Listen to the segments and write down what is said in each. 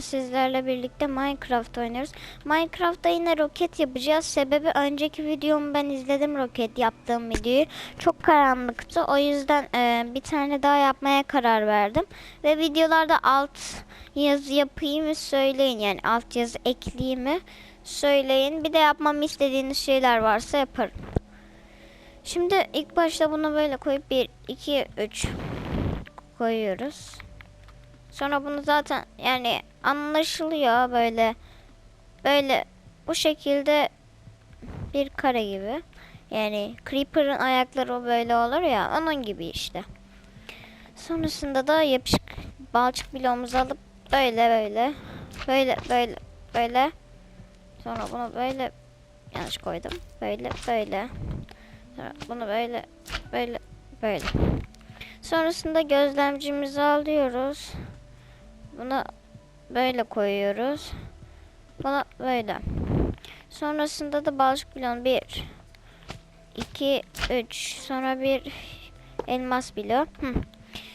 sizlerle birlikte Minecraft oynuyoruz. Minecraft'ta yine roket yapacağız. Sebebi önceki videomu ben izledim roket yaptığım videoyu. Çok karanlıktı. O yüzden e, bir tane daha yapmaya karar verdim. Ve videolarda alt yazı yapayım mı söyleyin. Yani alt yazı ekleyeyim mi söyleyin. Bir de yapmamı istediğiniz şeyler varsa yaparım. Şimdi ilk başta bunu böyle koyup 1, 2, 3 koyuyoruz. Sonra bunu zaten yani anlaşılıyor böyle böyle bu şekilde bir kare gibi. Yani Creeper'ın ayakları böyle olur ya onun gibi işte. Sonrasında da yapışık balçık bloğumuzu alıp böyle böyle böyle böyle böyle sonra bunu böyle yanlış koydum. Böyle böyle sonra bunu böyle böyle böyle. Sonrasında gözlemcimizi alıyoruz. Bunu böyle koyuyoruz. Bunu böyle. Sonrasında da balçık bloğun 1 2 3 sonra bir elmas bloğu.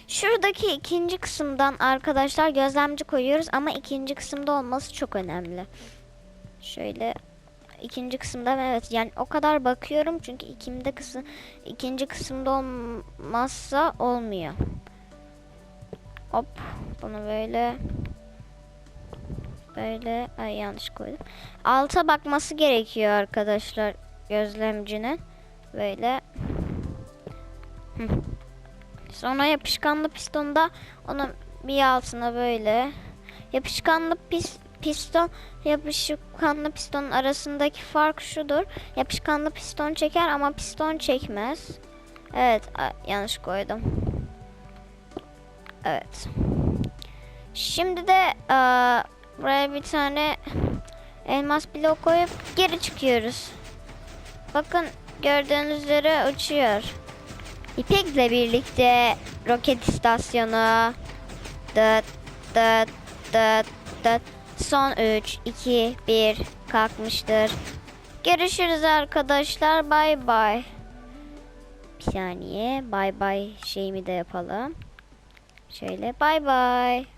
Şuradaki ikinci kısımdan arkadaşlar gözlemci koyuyoruz ama ikinci kısımda olması çok önemli. Şöyle ikinci kısımda evet yani o kadar bakıyorum çünkü ikimde kısım ikinci kısımda olmazsa olmuyor. Hop bunu böyle böyle ay yanlış koydum. Alta bakması gerekiyor arkadaşlar gözlemcinin. Böyle. Sonra yapışkanlı pistonda onun bir altına böyle. Yapışkanlı pis, piston yapışkanlı pistonun arasındaki fark şudur. Yapışkanlı piston çeker ama piston çekmez. Evet yanlış koydum. Evet. Şimdi de eee, buraya bir tane elmas blok koyup geri çıkıyoruz. Bakın gördüğünüz üzere uçuyor. İpek'le birlikte roket istasyonu. Dıt dıt dıt dıt. Son 3, 2, 1 kalkmıştır. Görüşürüz arkadaşlar. Bay bay. Bir saniye. Bay bay şeyimi de yapalım. Şöyle bay bay.